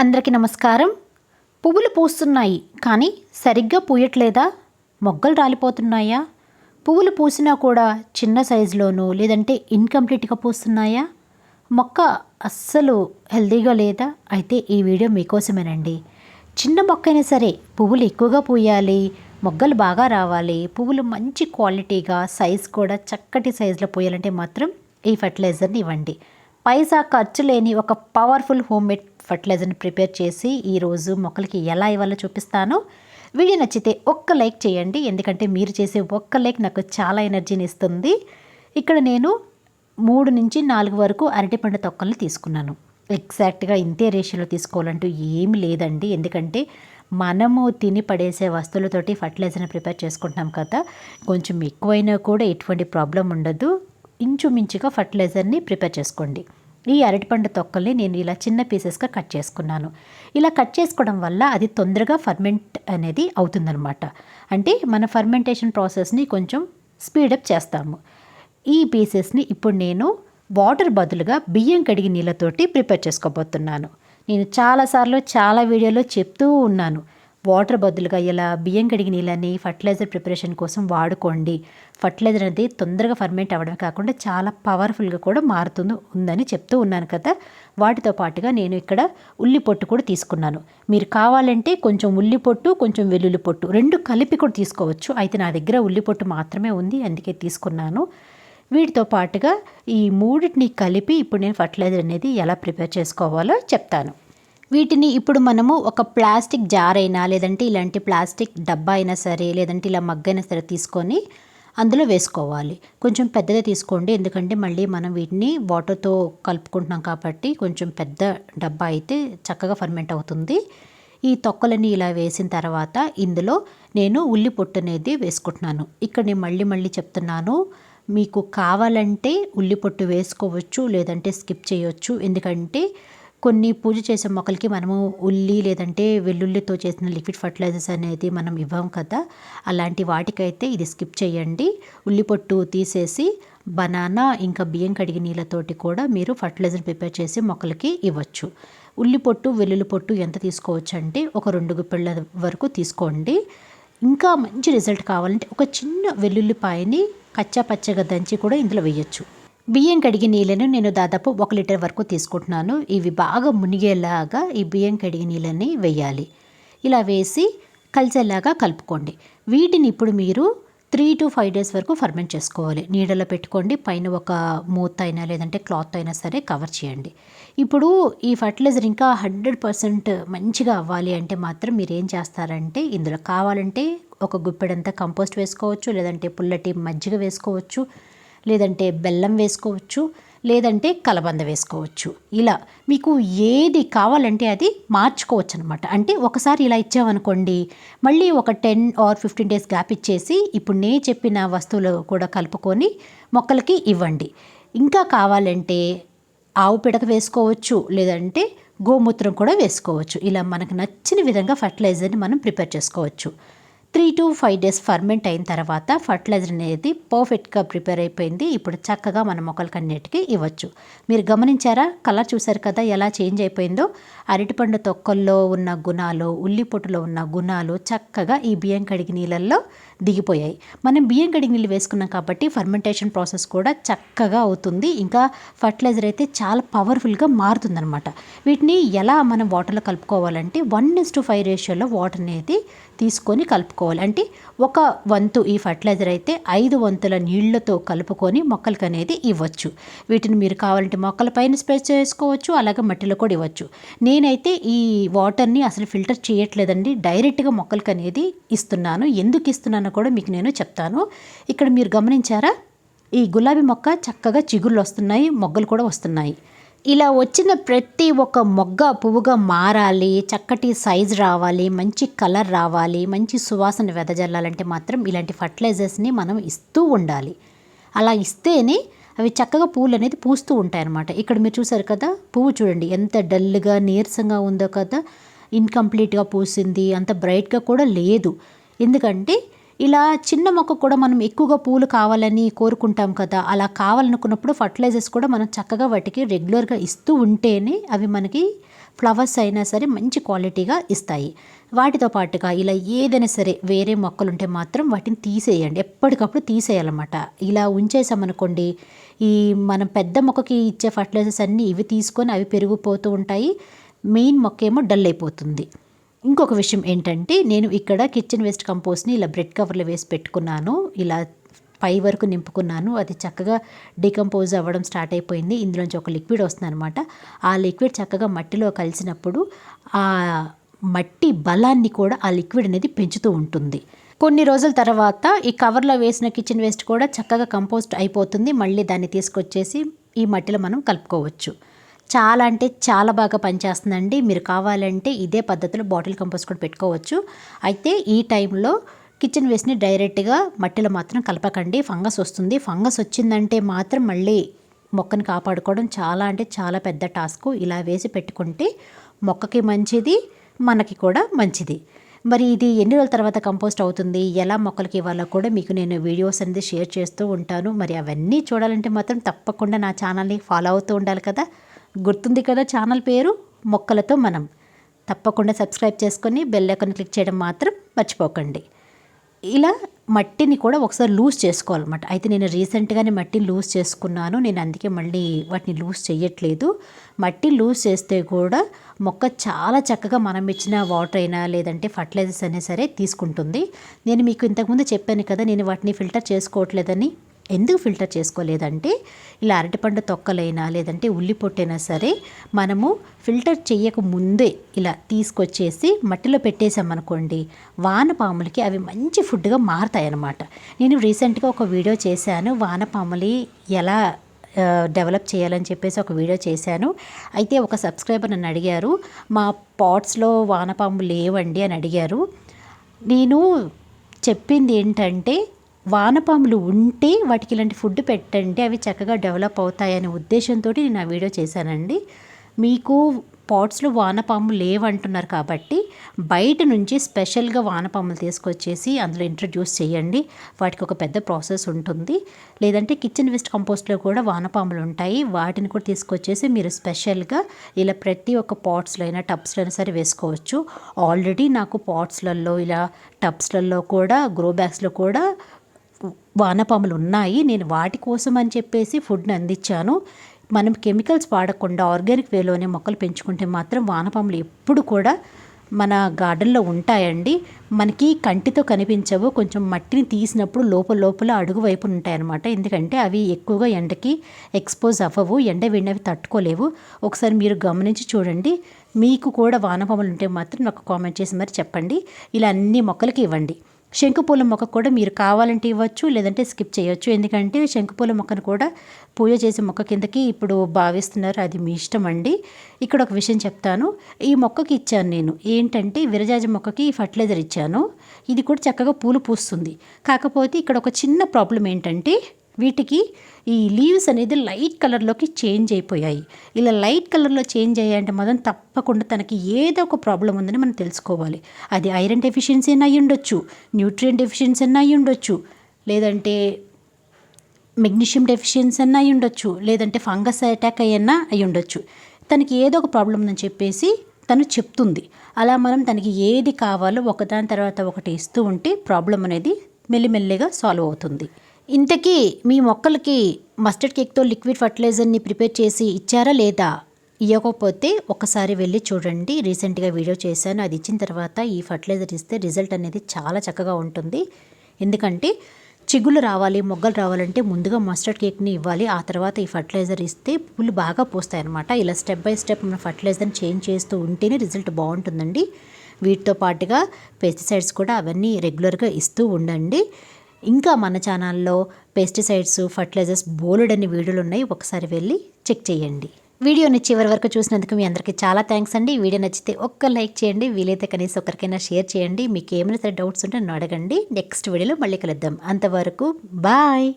అందరికీ నమస్కారం. పువ్వులు పూస్తున్నాయి కానీ సరిగ్గా పూయట్లేదా? మొగ్గలు రాలిపోతున్నాయా? పువ్వులు పూసినా కూడా చిన్న సైజులోనూ లేదంటే ఇన్కంప్లీట్గా పూస్తున్నాయా? మొక్క అస్సలు హెల్తీగా లేదా? అయితే ఈ వీడియో మీకోసమేనండి. చిన్న మొక్క అయినా సరే పువ్వులు ఎక్కువగా పూయాలి మొగ్గలు బాగా రావాలి పువ్వులు మంచి క్వాలిటీగా సైజ్ కూడా చక్కటి సైజులో పూయాలంటే మాత్రం ఈ ఫర్టిలైజర్ని ఇవ్వండి. పైసా ఖర్చు లేని ఒక పవర్ఫుల్ హోమ్మేడ్ ఫర్టిలైజర్ని ప్రిపేర్ చేసి ఈరోజు మొక్కలకి ఎలా ఇవ్వాలో చూపిస్తాను. వీడియో నచ్చితే ఒక్క లైక్ చేయండి. ఎందుకంటే మీరు చేసే ఒక్క లైక్ నాకు చాలా ఎనర్జీని ఇస్తుంది. ఇక్కడ నేను మూడు నుంచి నాలుగు వరకు అరటిపండు తొక్కల్ని తీసుకున్నాను. ఎగ్జాక్ట్గా ఇంతే రేషియోలో తీసుకోవాలంటూ ఏమి లేదండి. ఎందుకంటే మనము తిని పడేసే వస్తువులతోటి ఫర్టిలైజర్ని ప్రిపేర్ చేసుకుంటున్నాం కదా. కొంచెం ఎక్కువైనా కూడా ఎటువంటి ప్రాబ్లం ఉండదు. ఇంచుమించుగా ఫర్టిలైజర్ని ప్రిపేర్ చేసుకోండి. ఈ అరటిపండు తొక్కల్ని నేను ఇలా చిన్న పీసెస్గా కట్ చేసుకున్నాను. ఇలా కట్ చేసుకోవడం వల్ల అది తొందరగా ఫర్మెంట్ అనేది అవుతుందన్నమాట. అంటే మన ఫర్మెంటేషన్ ప్రాసెస్ని కొంచెం స్పీడప్ చేస్తాము. ఈ పీసెస్ని ఇప్పుడు నేను వాటర్ బదులుగా బియ్యం కడిగి నీళ్ళతోటి ప్రిపేర్ చేసుకోబోతున్నాను. నేను చాలాసార్లు చాలా వీడియోలో చెప్తూ ఉన్నాను. వాటర్ బదులుగా ఇలా బియ్యం కడిగి నీళ్ళని ఫర్టిలైజర్ ప్రిపరేషన్ కోసం వాడుకోండి. ఫర్టిలైజర్ అనేది తొందరగా ఫర్మెంట్ అవ్వడమే కాకుండా చాలా పవర్ఫుల్గా కూడా మారుతుంది ఉందని చెప్తూ ఉన్నాను కదా. వాటితో పాటుగా నేను ఇక్కడ ఉల్లి పొట్టు కూడా తీసుకున్నాను. మీరు కావాలంటే కొంచెం ఉల్లి పొట్టు కొంచెం వెల్లుల్లి పొట్టు రెండు కలిపి కూడా తీసుకోవచ్చు. అయితే నా దగ్గర ఉల్లి పొట్టు మాత్రమే ఉంది అందుకే తీసుకున్నాను. వీటితో పాటుగా ఈ మూడింటిని కలిపి ఇప్పుడు నేను ఫర్టిలైజర్ అనేది ఎలా ప్రిపేర్ చేసుకోవాలో చెప్తాను. వీటిని ఇప్పుడు మనము ఒక ప్లాస్టిక్ జార్ అయినా లేదంటే ఇలాంటి ప్లాస్టిక్ డబ్బా అయినా సరే లేదంటే ఇలా మగ్గైనా సరే తీసుకొని అందులో వేసుకోవాలి. కొంచెం పెద్దది తీసుకోండి. ఎందుకంటే మళ్ళీ మనం వీటిని వాటర్తో కలుపుకుంటున్నాం కాబట్టి కొంచెం పెద్ద డబ్బా అయితే చక్కగా ఫర్మెంట్ అవుతుంది. ఈ తొక్కలని ఇలా వేసిన తర్వాత ఇందులో నేను ఉల్లి పొట్టు అనేది వేసుకుంటున్నాను. ఇక్కడ నేను మళ్ళీ మళ్ళీ చెప్తున్నాను మీకు కావాలంటే ఉల్లి పొట్టు వేసుకోవచ్చు లేదంటే స్కిప్ చేయొచ్చు. ఎందుకంటే కొన్ని పూజ చేసే మొక్కలకి మనము ఉల్లి లేదంటే వెల్లుల్లితో చేసిన లిక్విడ్ ఫర్టిలైజర్స్ అనేది మనం ఇవ్వం కదా. అలాంటి వాటికైతే ఇది స్కిప్ చేయండి. ఉల్లి పొట్టు తీసేసి బనానా ఇంకా బియ్యం కడిగి నీళ్ళతోటి కూడా మీరు ఫర్టిలైజర్ ప్రిపేర్ చేసి మొక్కలకి ఇవ్వచ్చు. ఉల్లి పొట్టు వెల్లుల్లి పొట్టు ఎంత తీసుకోవచ్చు అంటే ఒక రెండు గుప్పిళ్ళ వరకు తీసుకోండి. ఇంకా మంచి రిజల్ట్ కావాలంటే ఒక చిన్న వెల్లుల్లిపాయని కచ్చా పచ్చగా దంచి కూడా ఇందులో వేయచ్చు. బియ్యం కడిగి నీళ్ళను నేను దాదాపు ఒక లీటర్ వరకు తీసుకుంటున్నాను. ఇవి బాగా మునిగేలాగా ఈ బియ్యం కడిగి నీళ్ళని వేయాలి. ఇలా వేసి కలిసేలాగా కలుపుకోండి. వీటిని ఇప్పుడు మీరు త్రీ టు ఫైవ్ డేస్ వరకు ఫర్మెంట్ చేసుకోవాలి. నీడలో పెట్టుకోండి. పైన ఒక మూత అయినా లేదంటే క్లాత్ అయినా సరే కవర్ చేయండి. ఇప్పుడు ఈ ఫర్టిలైజర్ ఇంకా హండ్రెడ్ పర్సెంట్ మంచిగా అవ్వాలి అంటే మాత్రం మీరు ఏం చేస్తారంటే ఇందులో కావాలంటే ఒక గుప్పెడంతా కంపోస్ట్ వేసుకోవచ్చు లేదంటే పుల్లటి మజ్జిగ వేసుకోవచ్చు. లేదంటే బెల్లం వేసుకోవచ్చు లేదంటే కలబంద వేసుకోవచ్చు. ఇలా మీకు ఏది కావాలంటే అది మార్చుకోవచ్చు అనమాట అంటే ఒకసారి ఇలా ఇచ్చామనుకోండి మళ్ళీ ఒక ten or fifteen days gap ఇచ్చేసి ఇప్పుడు నే చెప్పిన వస్తువులు కూడా కలుపుకొని మొక్కలకి ఇవ్వండి. ఇంకా కావాలంటే ఆవు పిడక వేసుకోవచ్చు లేదంటే గోమూత్రం కూడా వేసుకోవచ్చు. ఇలా మనకు నచ్చిన విధంగా ఫర్టిలైజర్ని మనం ప్రిపేర్ చేసుకోవచ్చు. Three to five days ferment అయిన తర్వాత ఫర్టిలైజర్ అనేది పర్ఫెక్ట్గా ప్రిపేర్ అయిపోయింది. ఇప్పుడు చక్కగా మన మొక్కలకన్నిటికీ ఇవ్వచ్చు. మీరు గమనించారా? కలర్ చూసారు కదా ఎలా చేంజ్ అయిపోయిందో? అరటిపండు తొక్కల్లో ఉన్న గుణాలు ఉల్లి పొట్టులో ఉన్న గుణాలు చక్కగా ఈ బియ్యం కడిగి నీళ్ళల్లో దిగిపోయాయి. మనం బియ్యం గడిగి నీళ్ళు వేసుకున్నాం కాబట్టి ఫర్మెంటేషన్ ప్రాసెస్ కూడా చక్కగా అవుతుంది. ఇంకా ఫర్టిలైజర్ అయితే చాలా పవర్ఫుల్గా మారుతుందనమాట వీటిని ఎలా మనం వాటర్లో కలుపుకోవాలంటే వన్ ఇస్ టు ఫైవ్ రేషియోలో వాటర్ అనేది తీసుకొని కలుపుకోవాలి. అంటే ఒక వంతు ఈ ఫర్టిలైజర్ అయితే ఐదు వంతుల నీళ్ళతో కలుపుకొని మొక్కలకి అనేది ఇవ్వచ్చు. వీటిని మీరు కావాలంటే మొక్కల పైన స్ప్రే చేసుకోవచ్చు అలాగే మట్టిలో కూడా ఇవ్వచ్చు. నేనైతే ఈ వాటర్ని అసలు ఫిల్టర్ చేయట్లేదండి. డైరెక్ట్గా మొక్కలకి అనేది ఇస్తున్నాను. ఎందుకు ఇస్తున్నానో కూడా మీకు నేను చెప్తాను. ఇక్కడ మీరు గమనించారా? ఈ గులాబీ మొక్క చక్కగా చిగుళ్ళు వస్తున్నాయి మొగ్గలు కూడా వస్తున్నాయి. ఇలా వచ్చిన ప్రతి ఒక్క మొగ్గ పువ్వుగా మారాలి చక్కటి సైజ్ రావాలి మంచి కలర్ రావాలి మంచి సువాసన వెదజల్లాలంటే మాత్రం ఇలాంటి ఫర్టిలైజర్స్ని మనం ఇస్తూ ఉండాలి. అలా ఇస్తేనే అవి చక్కగా పూలు అనేది పూస్తూ ఉంటాయి అన్నమాట ఇక్కడ మీరు చూసారు కదా పువ్వు చూడండి ఎంత డల్గా నీరసంగా ఉందో కదా ఇన్కంప్లీట్గా పూసింది అంత బ్రైట్గా కూడా లేదు. ఎందుకంటే ఇలా చిన్న మొక్క కూడా మనం ఎక్కువగా పూలు కావాలని కోరుకుంటాం కదా అలా కావాలనుకున్నప్పుడు ఫర్టిలైజర్స్ కూడా మనం చక్కగా వాటికి రెగ్యులర్గా ఇస్తూ ఉంటేనే అవి మనకి ఫ్లవర్స్ అయినా సరే మంచి క్వాలిటీగా ఇస్తాయి. వాటితో పాటుగా ఇలా ఏదైనా సరే వేరే మొక్కలు ఉంటే మాత్రం వాటిని తీసేయండి. ఎప్పటికప్పుడు తీసేయాలన్నమాట. ఇలా ఉంచేసామనుకోండి ఈ మనం పెద్ద మొక్కకి ఇచ్చే ఫర్టిలైజర్స్ అన్నీ ఇవి తీసుకొని అవి పెరిగిపోతూ ఉంటాయి. మెయిన్ మొక్క ఏమో డల్ అయిపోతుంది. ఇంకొక విషయం ఏంటంటే నేను ఇక్కడ కిచెన్ వేస్ట్ కంపోస్ట్ని ఇలా బ్రెడ్ కవర్లో వేసి పెట్టుకున్నాను. ఇలా పై వరకు నింపుకున్నాను. అది చక్కగా డికంపోజ్ అవ్వడం స్టార్ట్ అయిపోయింది. ఇందులోంచి ఒక లిక్విడ్ వస్తుంది అనమాట ఆ లిక్విడ్ చక్కగా మట్టిలో కలిసినప్పుడు ఆ మట్టి బలాన్ని కూడా ఆ లిక్విడ్ అనేది పెంచుతూ ఉంటుంది. కొన్ని రోజుల తర్వాత ఈ కవర్లో వేసిన కిచెన్ వేస్ట్ కూడా చక్కగా కంపోస్ట్ అయిపోతుంది. మళ్ళీ దాన్ని తీసుకొచ్చేసి ఈ మట్టిలో మనం కలుపుకోవచ్చు. చాలా అంటే చాలా బాగా పనిచేస్తుందండి. మీరు కావాలంటే ఇదే పద్ధతిలో బాటిల్ కంపోస్ట్ కూడా పెట్టుకోవచ్చు. అయితే ఈ టైంలో కిచెన్ వేస్ట్ని డైరెక్ట్గా మట్టిలో మాత్రం కలపకండి. ఫంగస్ వస్తుంది. ఫంగస్ వచ్చిందంటే మాత్రం మళ్ళీ మొక్కని కాపాడుకోవడం చాలా అంటే చాలా పెద్ద టాస్క్. ఇలా వేసి పెట్టుకుంటే మొక్కకి మంచిది మనకి కూడా మంచిది. మరి ఇది ఎన్ని రోజుల తర్వాత కంపోస్ట్ అవుతుంది? ఎలా మొక్కలకి ఇవ్వాలో కూడా మీకు నేను వీడియోస్ అనేది షేర్ చేస్తూ ఉంటాను. మరి అవన్నీ చూడాలంటే మాత్రం తప్పకుండా నా ఛానల్ని ఫాలో అవుతూ ఉండాలి కదా. గుర్తుంది కదా ఛానల్ పేరు? మొక్కలతో మనం. తప్పకుండా సబ్స్క్రైబ్ చేసుకొని బెల్ ఐకాన్ క్లిక్ చేయడం మాత్రం మర్చిపోకండి. ఇలా మట్టిని కూడా ఒకసారి లూజ్ చేసుకోవాలన్నమాట. అయితే నేను రీసెంట్గానే మట్టిని లూజ్ చేసుకున్నాను. నేను అందుకే మళ్ళీ వాటిని లూజ్ చేయట్లేదు మట్టి లూజ్ చేస్తే కూడా మొక్క చాలా చక్కగా మనం ఇచ్చిన వాటర్ అయినా లేదంటే ఫర్టిలైజర్స్ అయినా సరే తీసుకుంటుంది. నేను మీకు ఇంతకుముందు చెప్పాను కదా నేను వాటిని ఫిల్టర్ చేసుకోవట్లేదని. ఎందుకు ఫిల్టర్ చేసుకోలేదంటే ఇలా అరటిపండు తొక్కలైనా లేదంటే ఉల్లి పొట్టైనా సరే మనము ఫిల్టర్ చేయక ముందే ఇలా తీసుకొచ్చేసి మట్టిలో పెట్టేసామనుకోండి వానపాములకి అవి మంచి ఫుడ్గా మారుతాయి అన్నమాట నేను రీసెంట్గా ఒక వీడియో చేశాను. వానపాములు ఎలా డెవలప్ చేయాలని చెప్పేసి ఒక వీడియో చేశాను. అయితే ఒక సబ్స్క్రైబర్ నన్ను అడిగారు మా పాట్స్లో వానపాములు లేవండి అని అడిగారు. నేను చెప్పింది ఏంటంటే వానపాములు ఉంటే వాటికి ఇలాంటి ఫుడ్ పెట్టండి అవి చక్కగా డెవలప్ అవుతాయనే ఉద్దేశంతో నేను ఆ వీడియో చేశానండి. మీకు పాట్స్లో వానపాములు లేవంటున్నారు కాబట్టి బయట నుంచి స్పెషల్గా వానపాములు తీసుకొచ్చేసి అందులో ఇంట్రడ్యూస్ చేయండి. వాటికి ఒక పెద్ద ప్రాసెస్ ఉంటుంది. లేదంటే కిచెన్ వేస్ట్ కంపోస్ట్లో కూడా వానపాములు ఉంటాయి. వాటిని కూడా తీసుకొచ్చేసి మీరు స్పెషల్గా ఇలా ప్రతి ఒక్క పాట్స్లో అయినా టబ్స్లో అయినా సరే వేసుకోవచ్చు. ఆల్రెడీ నాకు పాట్స్లలో ఇలా టబ్స్లలో కూడా గ్రో బ్యాగ్స్లో కూడా వానపాములు ఉన్నాయి నేను వాటి కోసం అని చెప్పేసి ఫుడ్ని అందించాను. మనం కెమికల్స్ వాడకుండా ఆర్గానిక్ వేలోనే మొక్కలు పెంచుకుంటే మాత్రం వానపాములు ఎప్పుడు కూడా మన గార్డెన్లో ఉంటాయండి. మనకి కంటితో కనిపించవు కొంచెం మట్టిని తీసినప్పుడు లోపల లోపల అడుగు వైపు ఉంటాయన్నమాట. ఎందుకంటే అవి ఎక్కువగా ఎండకి ఎక్స్పోజ్ అవ్వవు ఎండ వెండి తట్టుకోలేవు. ఒకసారి మీరు గమనించి చూడండి. మీకు కూడా వానపాములు ఉంటే మాత్రం నాకు కామెంట్ చేసి మరి చెప్పండి. ఇలా అన్ని మొక్కలకి ఇవ్వండి. శంకుపూల మొక్క కూడా మీరు కావాలంటే ఇవ్వచ్చు లేదంటే స్కిప్ చేయొచ్చు. ఎందుకంటే శంకుపూల మొక్కను కూడా పూజ చేసే మొక్క కిందకి ఇప్పుడు భావిస్తున్నారు. అది మీ ఇష్టం అండి. ఇక్కడ ఒక విషయం చెప్తాను. ఈ మొక్కకి ఇచ్చాను నేను. ఏంటంటే విరజాజ మొక్కకి ఫర్టిలైజర్ ఇచ్చాను. ఇది కూడా చక్కగా పూలు పూస్తుంది. కాకపోతే ఇక్కడ ఒక చిన్న ప్రాబ్లం ఏంటంటే వీటికి ఈ లీవ్స్ అనేది లైట్ కలర్లోకి చేంజ్ అయిపోయాయి. ఇలా లైట్ కలర్లో చేంజ్ అయ్యాయంటే మాత్రం తప్పకుండా తనకి ఏదో ఒక ప్రాబ్లం ఉందని మనం తెలుసుకోవాలి. అది ఐరన్ డెఫిషియన్సీ అయినా అయి ఉండొచ్చు న్యూట్రియం డెఫిషియన్సీ అయినా అయి ఉండొచ్చు లేదంటే మెగ్నీషియం డెఫిషియన్సీ అయినా ఉండొచ్చు లేదంటే ఫంగస్ అటాక్ అయినా అయి ఉండొచ్చు తనకి ఏదో ఒక ప్రాబ్లం ఉందని చెప్పేసి తను చెప్తుంది. అలా మనం తనకి ఏది కావాలో ఒకదాని తర్వాత ఒకటి ఇస్తూ ఉంటే ప్రాబ్లం అనేది మెల్లిమెల్లిగా సాల్వ్ అవుతుంది. ఇంతకీ మీ మొక్కలకి మస్టర్డ్ కేక్తో లిక్విడ్ ఫర్టిలైజర్ని ప్రిపేర్ చేసి ఇచ్చారా లేదా? ఇవ్వకపోతే ఒకసారి వెళ్ళి చూడండి. రీసెంట్గా వీడియో చేశాను. అది ఇచ్చిన తర్వాత ఈ ఫర్టిలైజర్ ఇస్తే రిజల్ట్ అనేది చాలా చక్కగా ఉంటుంది. ఎందుకంటే చిగుళ్ళు రావాలి మొగ్గలు రావాలంటే ముందుగా మస్టర్డ్ కేక్ని ఇవ్వాలి. ఆ తర్వాత ఈ ఫర్టిలైజర్ ఇస్తే పువ్వులు బాగా పోస్తాయి అనమాట ఇలా స్టెప్ బై స్టెప్ మన ఫర్టిలైజర్ని చేంజ్ చేస్తూ ఉంటేనే రిజల్ట్ బాగుంటుందండి. వీటితో పాటుగా పెస్టిసైడ్స్ కూడా అవన్నీ రెగ్యులర్గా ఇస్తూ ఉండండి. ఇంకా మన ఛానల్లో పెస్టిసైడ్స్ ఫర్టిలైజర్స్ బోలెడ్ అనే వీడియోలు ఉన్నాయి. ఒకసారి వెళ్ళి చెక్ చేయండి. వీడియోని చివరి వరకు చూసినందుకు మీ అందరికీ చాలా థ్యాంక్స్ అండి. వీడియో నచ్చితే ఒక్క లైక్ చేయండి. వీలైతే కనీసం ఒకరికైనా షేర్ చేయండి. మీకు ఏమైనా సరే డౌట్స్ ఉంటే నన్ను అడగండి. నెక్స్ట్ వీడియోలో మళ్ళీ కలుద్దాం. అంతవరకు బాయ్!